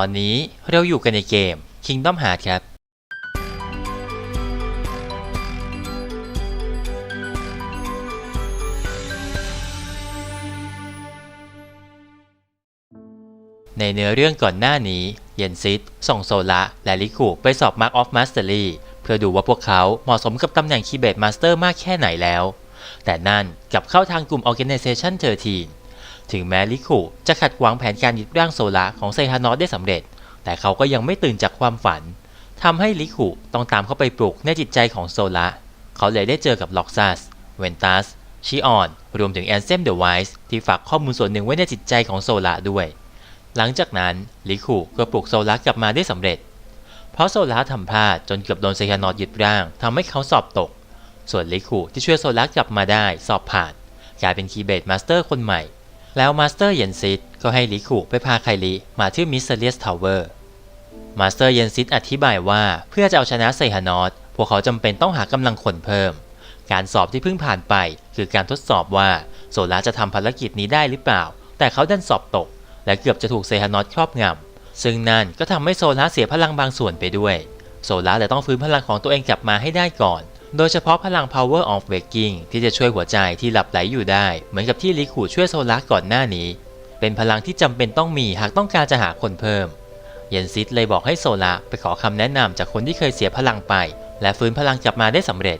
ตอนนี้เราอยู่กันในเกม Kingdom Hearts ครับ ในเนื้อเรื่องก่อนหน้านี้ เยนซิตส่งโซละและลิคุไปสอบ Mark of Mastery เพื่อดูว่าพวกเขาเหมาะสมกับตำแหน่ง Keyblade Master มากแค่ไหนแล้ว แต่นั่นกลับเข้าทางกลุ่ม Organization 13 ถึงแม้ลิคุจะขัดขวางแผนการยึดร่างโซละของไซฮานอสได้สำเร็จ แต่เขาก็ยังไม่ตื่นจากความฝันทำให้ลิคุต้องตามเข้าไปปลุกในจิตใจของโซละเขาเลยได้เจอกับล็อกซัส เวนตัส ชิออน รวมถึงแอนเซมเดอะไวส์ที่ฝากข้อมูลส่วนหนึ่งไว้ในจิตใจของโซละด้วย หลังจากนั้นลิคุก็ปลุกโซละกลับมาได้สำเร็จ เพราะโซละทำพลาดจนเกือบโดนไซยานอดยึดร่างทำให้เขาสอบตก ส่วนลิคุที่ช่วยโซละกลับมาได้สอบผ่าน กลายเป็นคีย์เบดมาสเตอร์คนใหม่ แล้วมาสเตอร์เยนซิตก็ให้ลิคุไปพาไคลิมาที่มิสเซเลียสทาวเวอร์มาสเตอร์เยนซิตอธิบายว่าเพื่อจะเอาชนะไซฮานอสพวกเขาจำเป็นต้องหากำลังคนเพิ่ม การสอบที่เพิ่งผ่านไป คือการทดสอบว่าโซละจะทำภารกิจนี้ได้หรือเปล่า แต่เขาดันสอบตก และเกือบจะถูกเซฮานอสครอบงำซึ่งนั่นก็ทำให้โซลาเสียพลังบางส่วนไปด้วย โซลาเลยต้องฟื้นพลังของตัวเองกลับมาให้ได้ก่อน โดยเฉพาะพลัง Power of Waking ที่จะช่วยหัวใจที่หลับไหลอยู่ได้ เหมือนกับที่ลิคูช่วยโซลาก่อนหน้านี้ เป็นพลังที่จำเป็นต้องมีหากต้องการจะหาคนเพิ่ม เยนซิตเลยบอกให้โซลาไปขอคำแนะนำจากคนที่เคยเสียพลังไป และฟื้นพลังกลับมาได้สำเร็จ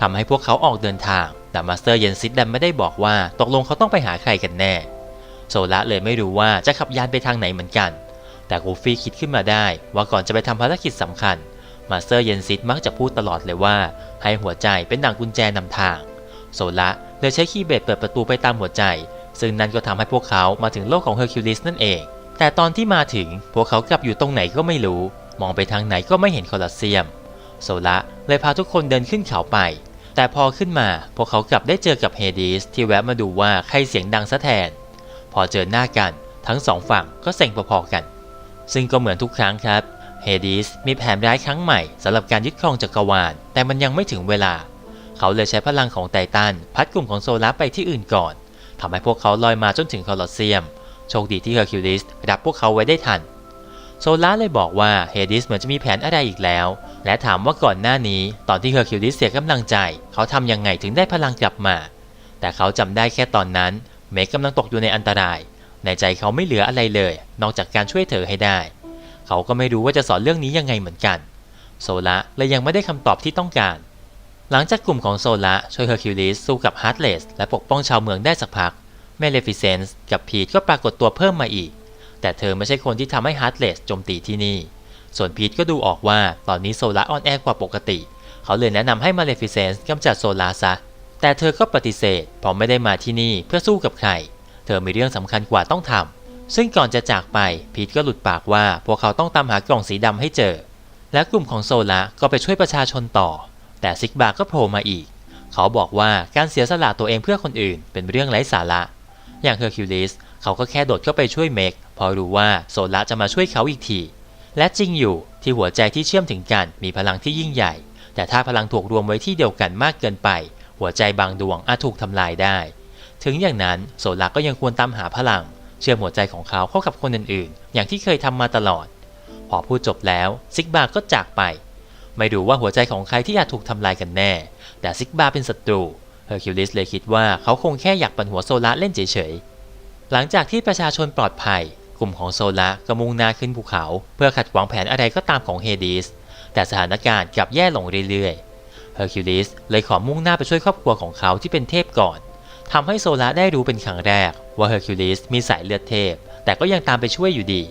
ทำให้พวกเขาออกเดินทาง แต่มาสเตอร์เยนซิตดันไม่ได้บอกว่าตกลงเขาต้องไปหาใครกันแน่ โซละเลยไม่รู้ว่าจะขับยานไปทางไหนเหมือนกัน แต่กูฟี่คิดขึ้นมาได้ว่าก่อนจะไปทำภารกิจสำคัญ มาสเตอร์เยนซิตมักจะพูดตลอดเลยว่า ให้หัวใจเป็นดั่งกุญแจนำทาง โซละเลยใช้คีย์เบดเปิดประตูไปตามหัวใจ ซึ่งนั่นก็ทำให้พวกเขามาถึงโลกของเฮอร์คิวลิสนั่นเอง แต่ตอนที่มาถึงพวกเขากลับอยู่ตรงไหนก็ไม่รู้ มองไปทางไหนก็ไม่เห็นคอลอสเซียม โซละเลยพาทุกคนเดินขึ้นเขาไป แต่พอขึ้นมาพวกเขากลับได้เจอกับเฮดิสที่แวะมาดูว่าใครเสียงดังซะแทน พอเจอหน้ากันทั้งสองฝั่งก็เซ็งพอๆกัน ซึ่งก็เหมือนทุกครั้งครับ เฮดิสมีแผนร้ายครั้งใหม่สำหรับการยึดครองจักรวาล แต่มันยังไม่ถึงเวลา เขาเลยใช้พลังของไททันพัดกลุ่มของโซลาร์ไปที่อื่นก่อนทำให้พวกเขาลอยมาจนถึงคอลอสเซียม โชคดีที่เฮอร์คิวลิสรับพวกเขาไว้ได้ทัน โซลาร์เลยบอกว่าเฮดิสเหมือนจะมีแผนอะไรอีกแล้ว และถามว่าก่อนหน้านี้ ตอนที่เฮอร์คิวลิสเสียกำลังใจ เขาทำยังไงถึงได้พลังกลับมา แต่เขาจำได้แค่ตอนนั้น เมกกำลังตกอยู่ในอันตราย ในใจเขาไม่เหลืออะไรเลย นอกจากการช่วยเธอให้ได้ เขาก็ไม่รู้ว่าจะสอนเรื่องนี้ยังไงเหมือนกัน โซละเลยยังไม่ได้คำตอบที่ต้องการ หลังจากกลุ่มของโซละช่วยเฮอร์คิวลิสสู้กับฮาร์ l เลสและปกป้องชาวเมืองได้สักพักเมเลฟิเซนส์กับพีทก็ปรากฏตัวเพิ่มมาอีก แต่เธอไม่ใช่คนที่ทำให้ฮาร์ l เลสโจมตีที่นี่ ส่วนพีทก็ดูออกว่าตอนนี้โซละอ่อนแอกว่าปกติ เขาเลยแนะนำให้มาเลฟิเซนส์กำจัดโซลาซะ แต่เธอก็ปฏิเสธเพราะไม่ได้มาที่นี่เพื่อสู้กับใคร เธอมีเรื่องสำคัญกว่าต้องทำ ซึ่งก่อนจะจากไปพีทก็หลุดปากว่าพวกเขาต้องตามหากล่องสีดำให้เจอ และกลุ่มของโซละก็ไปช่วยประชาชนต่อ แต่ซิกบาก็โผล่มาอีก เขาบอกว่าการเสียสละตัวเองเพื่อคนอื่น เป็นเรื่องไร้สาระ อย่างเฮอร์คิวลิสเขาก็แค่โดดเข้าไปช่วยเมกพอรู้ว่าโซละจะมาช่วยเขาอีกที และจริงอยู่ที่หัวใจที่เชื่อมถึงกันมีพลังที่ยิ่งใหญ่ แต่ถ้าพลังถูกรวมไว้ที่เดียวกันมากเกินไป หัวใจบางดวงอาจถูกทำลายได้ ถึงอย่างนั้นโซลาก็ยังควรตามหาพลัง เชื่อมหัวใจของเขาเข้ากับคนอื่นๆ อย่างที่เคยทำมาตลอด พอพูดจบแล้วซิกบาก็จากไป ไม่รู้ว่าหัวใจของใครที่อาจถูกทำลายกันแน่ แต่ซิกบาเป็นศัตรูเฮอร์คิวลิสเลยคิดว่าเขาคงแค่อยากปั่นหัวโซลาเล่นเฉยๆ หลังจากที่ประชาชนปลอดภัย กลุ่มของโซลาก็มุ่งหน้าขึ้นภูเขา เพื่อขัดขวางแผนอะไรก็ตามของเฮดิสแต่สถานการณ์กลับแย่ลงเรื่อยๆ เฮอร์คิวลิสเลยขอมุ่งหน้าไปช่วยครอบครัวของเขาที่เป็นเทพก่อนทำให้โซลาได้รู้เป็นครั้งแรก ว่าเฮอร์คิวลิสมีสายเลือดเทพ แต่ก็ยังตามไปช่วยอยู่ดี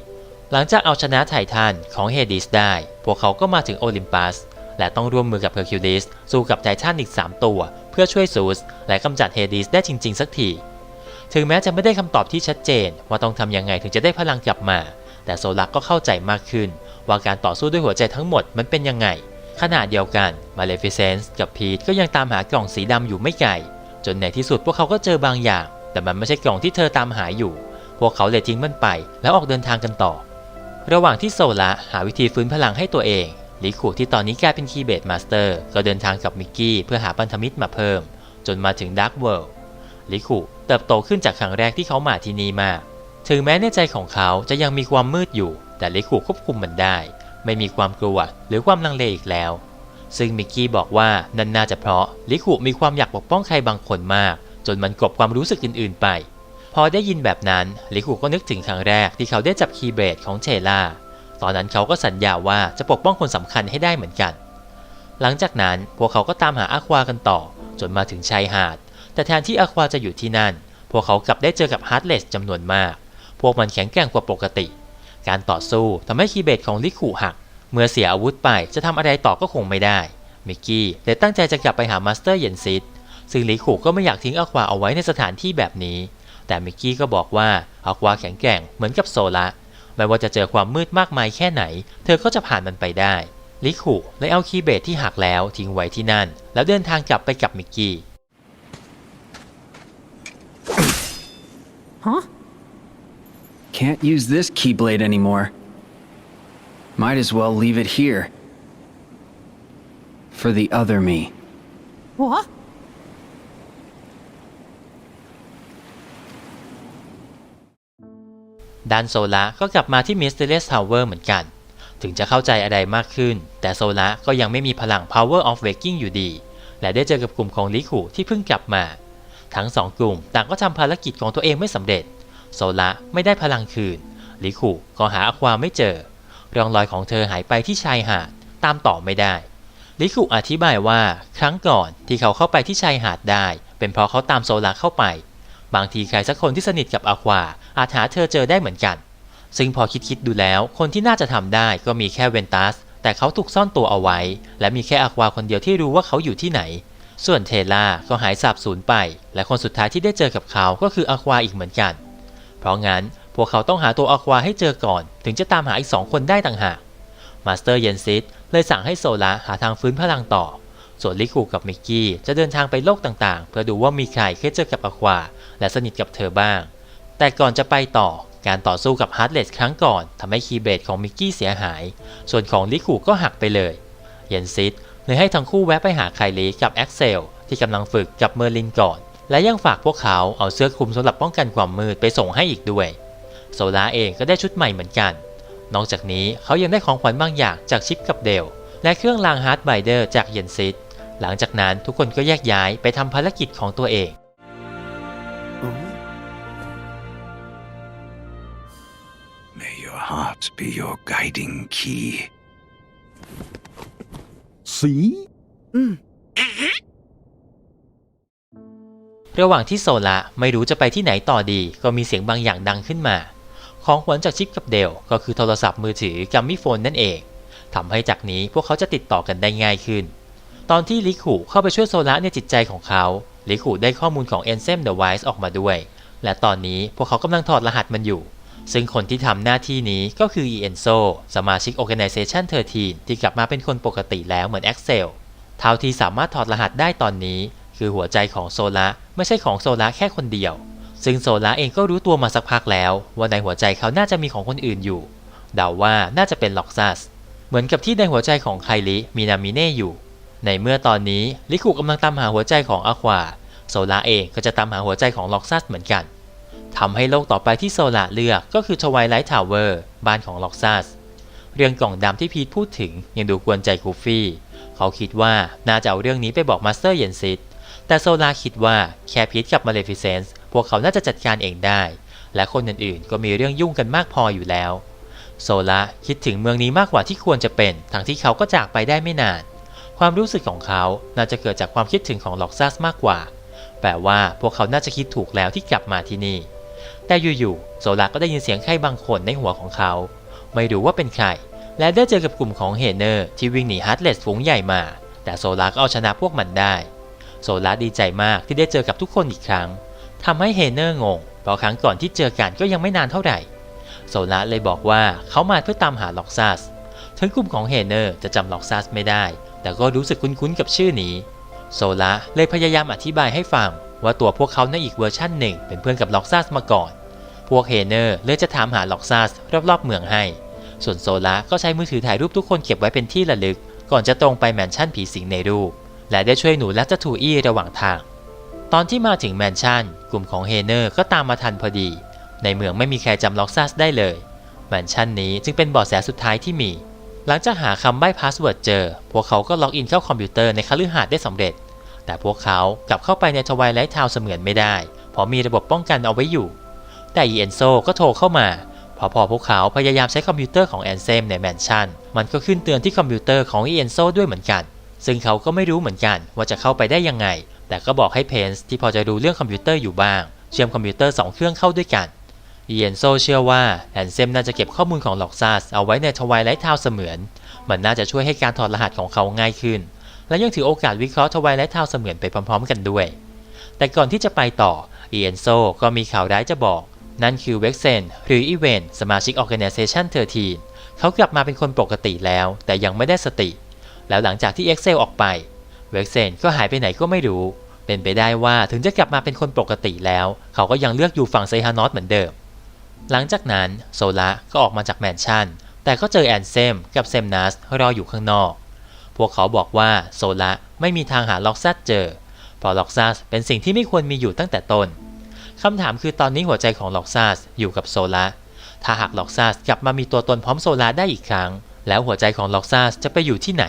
หลังจากเอาชนะไททันของเฮดิสได้ พวกเขาก็มาถึงโอลิมปัส และต้องร่วมมือกับเฮอร์คิวลิสสู้กับไททันอีก 3 ตัว เพื่อช่วยซูสและกำจัดเฮดิสได้จริง ๆ สักที ถึงแม้จะไม่ได้คำตอบที่ชัดเจน ว่าต้องทำยังไงถึงจะได้พลังกลับมา แต่โซลักก็เข้าใจมากขึ้น ว่าการต่อสู้ด้วยหัวใจทั้งหมดมันเป็นยังไงขณะเดียวกันมาเลฟิเซนส์กับพีทก็ยังตามหากล่องสีดำอยู่ไม่ไกล จนในที่สุดพวกเขาก็เจอบางอย่าง แต่มันไม่ใช่กล่องที่เธอตามหาอยู่ พวกเขาเลยทิ้งมันไป แล้วออกเดินทางกันต่อ ระหว่างที่โซละหาวิธีฟื้นพลังให้ตัวเองลิคุที่ตอนนี้กลายเป็นคีย์เบดมาสเตอร์ก็เดินทางกับมิกกี้เพื่อหาพันธมิตรมาเพิ่ม จนมาถึงดาร์กเวิลด์ลิคุเติบโตขึ้นจากครั้งแรกที่เขามาที่นี่มากถึงแม้ในใจของเขาจะยังมีความมืดอยู่ แต่ลิคุควบคุมมันได้ ไม่มีความกลัวหรือความลังเลอีกแล้ว ซึ่งมิกกี้บอกว่านั่นน่าจะเพราะลิคุมีความอยากปกป้องใครบางคนมาก จนมันกลบความรู้สึกอื่นๆไป พอได้ยินแบบนั้นลิคุก็นึกถึงครั้งแรกที่เขาได้จับคีย์เบรดของเชล่าตอนนั้นเขาก็สัญญาว่าจะปกป้องคนสำคัญให้ได้เหมือนกัน หลังจากนั้นพวกเขาก็ตามหาอาควากันต่อ จนมาถึงชายหาด แต่แทนที่อาควาจะอยู่ที่นั่น พวกเขากลับได้เจอกับฮาร์ดเลสจำนวนมาก พวกมันแข็งแกร่งกว่าปกติ การต่อสู้ทำให้คีย์เบดของลิคุหัก เมื่อเสียอาวุธไปจะทำอะไรต่อก็คงไม่ได้มิกกี้เลยตั้งใจจะกลับไปหามาสเตอร์เยนซิต ซึ่งลิคุก็ไม่อยากทิ้งอาควาเอาไว้ในสถานที่แบบนี้ แต่มิกกี้ก็บอกว่าอาควาแข็งแกร่งเหมือนกับโซละไม่ว่าจะเจอความมืดมากมายแค่ไหน เธอก็จะผ่านมันไปได้ลิคุเลยเอาคีย์เบดที่หักแล้วทิ้งไว้ที่นั่น แล้วเดินทางกลับไปกับมิกกี้ Huh? Can't use this keyblade anymore. Might as well leave it here. For the other me. What? ด้านโซละก็กลับมาที่ Mysterious Tower เหมือนกัน ถึงจะเข้าใจอะไรมากขึ้น แต่โซละก็ยังไม่มีพลัง Power of Waking อยู่ดี และได้เจอกับกลุ่มของลิคุที่เพิ่งกลับมา ทั้งสองกลุ่มต่างก็ทำภารกิจของตัวเองไม่สำเร็จ โซละไม่ได้พลังคืนลิคุก็หาอควาไม่เจอร่องรอยของเธอหายไปที่ชายหาดตามต่อไม่ได้ลิคุอธิบายว่าครั้งก่อนที่เขาเข้าไปที่ชายหาดได้ เป็นเพราะเขาตามโซละเข้าไป บางทีใครสักคนที่สนิทกับอาควาอาจหาเธอเจอได้เหมือนกัน ซึ่งพอคิดคิดดูแล้ว คนที่น่าจะทำได้ก็มีแค่เวนตัส แต่เขาถูกซ่อนตัวเอาไว้ และมีแค่อาควาคนเดียวที่รู้ว่าเขาอยู่ที่ไหน ส่วนเทล่าก็หายสาบสูญไป และคนสุดท้ายที่ได้เจอกับเขาก็คืออาควาอีกเหมือนกัน เพราะงั้นพวกเขาต้องหาตัวอาควาให้เจอก่อน ถึงจะตามหาอีกสองคนได้ต่างหากมาสเตอร์เยนซิตเลยสั่งให้โซละหาทางฟื้นพลังต่อ ส่วนลิคูกับมิกกี้จะเดินทางไปโลกต่างๆ เพื่อดูว่ามีใครเคยเจอกับอควา และสนิทกับเธอบ้าง แต่ก่อนจะไปต่อการต่อสู้กับฮาร์ดเลสครั้งก่อนทำให้คีย์เบดของมิกกี้เสียหาย ส่วนของลิคูก็หักไปเลย เยนซิตเลยให้ทั้งคู่แวะไปหาไคลีกับแอ็กเซลที่กำลังฝึกกับเมอร์ลินก่อน และยังฝากพวกเขาเอาเสื้อคลุมสำหรับป้องกันความมืดไปส่งให้อีกด้วย โซลาเองก็ได้ชุดใหม่เหมือนกัน นอกจากนี้เขายังได้ของขวัญบางอย่างจากชิปกับเดลและเครื่องรางฮาร์ดไบเดอร์จากเยนซิต หลังจากนั้นทุกคนก็แยกย้ายไปทำภารกิจของตัวเอง May your heart be your guiding key. See? ระหว่างที่โซละไม่รู้จะไปที่ไหนต่อดีก็มีเสียงบางอย่างดังขึ้นมา ของขวัญจากชิปกับเดลก็คือโทรศัพท์มือถือกัมมี่โฟนนั่นเองทำให้จากนี้พวกเขาจะติดต่อกันได้ง่ายขึ้น ตอนที่ลิคุเข้าไปช่วยโซละในจิตใจของเขาลิคุได้ข้อมูลของ e n s e m Device ออกมาด้วย และตอนนี้พวกเขากำลังถอดรหัสมันอยู่ ซึ่งคนที่ทำหน้าที่นี้ก็คือ e n z o สมาชิก Organization 13 ที่กลับมาเป็นคนปกติแล้วเหมือน Axel เท่าที่สามารถถอดรหัสได้ตอนนี้ คือหัวใจของโซละไม่ใช่ของโซละแค่คนเดียว ซึ่งโซละเองก็รู้ตัวมาสักพักแล้ว ว่าในหัวใจเขาน่าจะมีของคนอื่นอยู่ เดาว่าน่าจะเป็นล็อกซัสเหมือนกับที่ในหัวใจของไคลิมีนามิเน่อยู่ ในเมื่อตอนนี้ลิคุกำลังตามหาหัวใจของอาควา โซลาเองก็จะตามหาหัวใจของล็อกซัสเหมือนกันทำให้โลกต่อไปที่โซลาเลือกก็คือทวายไลท์ทาวเวอร์บ้านของล็อกซัสเรื่องกล่องดำที่พีทพูดถึงยังดูกวนใจกูฟี่ เขาคิดว่าน่าจะเอาเรื่องนี้ไปบอกมาสเตอร์เยนซิตแต่โซลาคิดว่าแค่พีทกับมาเลฟิเซนส์พวกเขาน่าจะจัดการเองได้ และคนอื่นๆ ก็มีเรื่องยุ่งกันมากพออยู่แล้ว โซละคิดถึงเมืองนี้มากกว่าที่ควรจะเป็นทั้งที่เขาก็จากไปได้ไม่นาน ความรู้สึกของเขาน่าจะเกิดจากความคิดถึงของล็อกซัสมากกว่า แปลว่าพวกเขาน่าจะคิดถูกแล้วที่กลับมาที่นี่ แต่อยู่ๆ โซละก็ได้ยินเสียงใครบางคนในหัวของเขา ไม่รู้ว่าเป็นใคร และได้เจอกับกลุ่มของเฮเนอร์ที่วิ่งหนีฮาร์ดเลสฝูงใหญ่มา แต่โซละก็เอาชนะพวกมันได้ โซละดีใจมากที่ได้เจอกับทุกคนอีกครั้งทำให้เฮเนอร์งง เพราะครั้งก่อนที่เจอกันก็ยังไม่นานเท่าไหร่ โซละเลยบอกว่าเขามาเพื่อตามหาล็อกซัสถึงกลุ่มของเฮเนอร์จะจำล็อกซัสไม่ได้ แต่ก็รู้สึกคุ้นๆกับชื่อนี้ โซละเลยพยายามอธิบายให้ฟังว่าตัวพวกเขาในอีกเวอร์ชั่นหนึ่งเป็นเพื่อนกับล็อกซัสมาก่อน พวกเฮเนอร์เลยจะถามหาล็อกซัสรอบๆเมืองให้ ส่วนโซละก็ใช้มือถือถ่ายรูปทุกคนเก็บไว้เป็นที่ระลึก ก่อนจะตรงไปแมนชั่นผีสิงในรูป และได้ช่วยหนูและจัทูอี้ระหว่างทาง ตอนที่มาถึงแมนชั่น กลุ่มของเฮเนอร์ก็ตามมาทันพอดี ในเมืองไม่มีใครจำล็อกซัสได้เลย แมนชั่นนี้จึงเป็นเบาะแสสุดท้ายที่มี หลังจากหาคำใบ้พาสเวิร์ดเจอ พวกเขาก็ล็อกอินเข้าคอมพิวเตอร์ในคฤหาสน์ได้สำเร็จ แต่พวกเขากลับเข้าไปในทวายไลท์ทาวเสมือนไม่ได้ เพราะมีระบบป้องกันเอาไว้อยู่ แต่อีเอนโซก็โทรเข้ามา พอพอพวกเขาพยายามใช้คอมพิวเตอร์ของแอนเซมในแมนชั่น มันก็ขึ้นเตือนที่คอมพิวเตอร์ของอีเอนโซด้วยเหมือนกัน ซึ่งเขาก็ไม่รู้เหมือนกันว่าจะเข้าไปได้ยังไง แต่ก็บอกให้เพนส์ที่พอจะรู้เรื่องคอมพิวเตอร์อยู่บ้าง เชื่อมคอมพิวเตอร์สองเครื่องเข้าด้วยกัน เอนโซเชื่อว่าแอนเซมน่าจะเก็บข้อมูลของล็อกซัสเอาไว้ในทวายไลท์ทาวเสมือน มันน่าจะช่วยให้การถอดรหัสของเขาง่ายขึ้น และยังถือโอกาสวิเคราะห์ทวายไลท์ทาวเสมือนไปพร้อมๆ กันด้วย แต่ก่อนที่จะไปต่อเอีเอนโซก็มีข่าวร้ายจะบอก นั่นคือเว็กเซนหรืออีเวนสมาชิก Organization 13เขากลับมาเป็นคนปกติแล้ว แต่ยังไม่ได้สติ แล้วหลังจากที่ Excel ออกไปเว็กเซนก็หายไปไหนก็ไม่รู้ เป็นไปได้ว่าถึงจะกลับมาเป็นคนปกติแล้ว เขาก็ยังเลือกอยู่ฝั่งไซฮานอสเหมือนเดิม หลังจากนั้นโซละก็ออกมาจากแมนชั่น แต่ก็เจอแอนเซมกับเซมนัสรออยู่ข้างนอก พวกเขาบอกว่าโซละไม่มีทางหาล็อกซัสเจอ เพราะล็อกซัสเป็นสิ่งที่ไม่ควรมีอยู่ตั้งแต่ต้นคำถามคือตอนนี้หัวใจของล็อกซัสอยู่กับโซละถ้าหากล็อกซัสกลับมามีตัวตนพร้อมโซละได้อีกครั้ง แล้วหัวใจของล็อกซัสจะไปอยู่ที่ไหน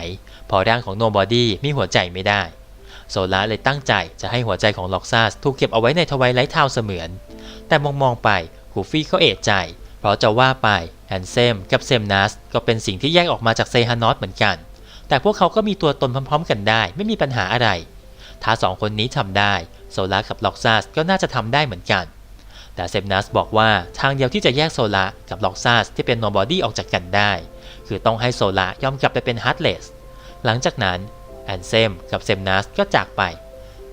เพอร่างของโนบอดี้มีหัวใจไม่ได้ โซละเลยตั้งใจจะให้หัวใจของล็อกซัสถูกเก็บเอาไว้ในทวายไลท์ทาวเสมือน แต่มองมองๆไป กูฟี่เขาเอะใจ เพราะจะว่าไปแอนเซมกับเซมนัสก็เป็นสิ่งที่แยกออกมาจากเซฮานอสเหมือนกัน แต่พวกเขาก็มีตัวตนพร้อม ๆ กันได้ ไม่มีปัญหาอะไร ถ้าสองคนนี้ทำได้โซลากับล็อกซัสก็น่าจะทำได้เหมือนกัน แต่เซมนัสบอกว่าทางเดียวที่จะแยกโซลากับล็อกซัสที่เป็นโนบอดี้ออกจากกันได้ คือต้องให้โซลายอมกลับไปเป็นฮาร์ดเลสหลังจากนั้นแอนเซมกับเซมนัสก็จากไป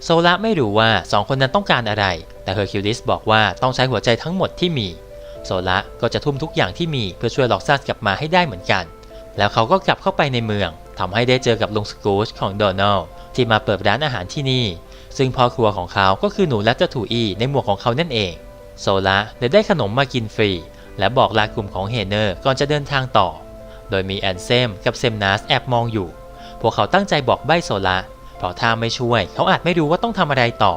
โซลาไม่รู้ว่าสองคนนั้นต้องการอะไร แต่เฮอร์คิวลิสบอกว่าต้องใช้หัวใจทั้งหมดที่มี โซละก็จะทุ่มทุกอย่างที่มีเพื่อช่วยล็อกซัสกลับมาให้ได้เหมือนกัน แล้วเขาก็กลับเข้าไปในเมืองทำให้ได้เจอกับลุงสกูชของโดนัลที่มาเปิดร้านอาหารที่นี่ ซึ่งพ่อครัวของเขาก็คือหนูแลตเตอร์ทูอีในหมวกของเขานั่นเอง โซละเลยได้ขนมมากินฟรี และบอกลากลุ่มของเฮเนอร์ก่อนจะเดินทางต่อ โดยมีแอนเซมกับเซมนัสแอบมองอยู่ พวกเขาตั้งใจบอกใบ้โซละ เพราะถ้าไม่ช่วยเขาอาจไม่รู้ว่าต้องทำอะไรต่อ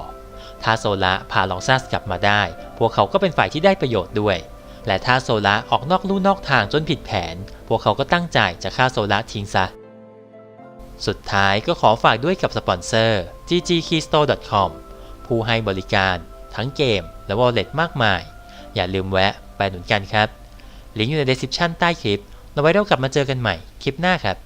ถ้าโซละพาลองซัสกลับมาได้ พวกเขาก็เป็นฝ่ายที่ได้ประโยชน์ด้วย และถ้าโซละออกนอกลู่นอกทางจนผิดแผน พวกเขาก็ตั้งใจจะฆ่าโซละทิ้งซะ สุดท้ายก็ขอฝากด้วยกับสปอนเซอร์ ggkeystore.com ผู้ให้บริการ ทั้งเกม และ wallet มากมาย อย่าลืมแวะไปหนุนกันครับ ลิงก์อยู่ใน description ใต้คลิปเราไว้เรากลับมาเจอกันใหม่คลิปหน้าครับ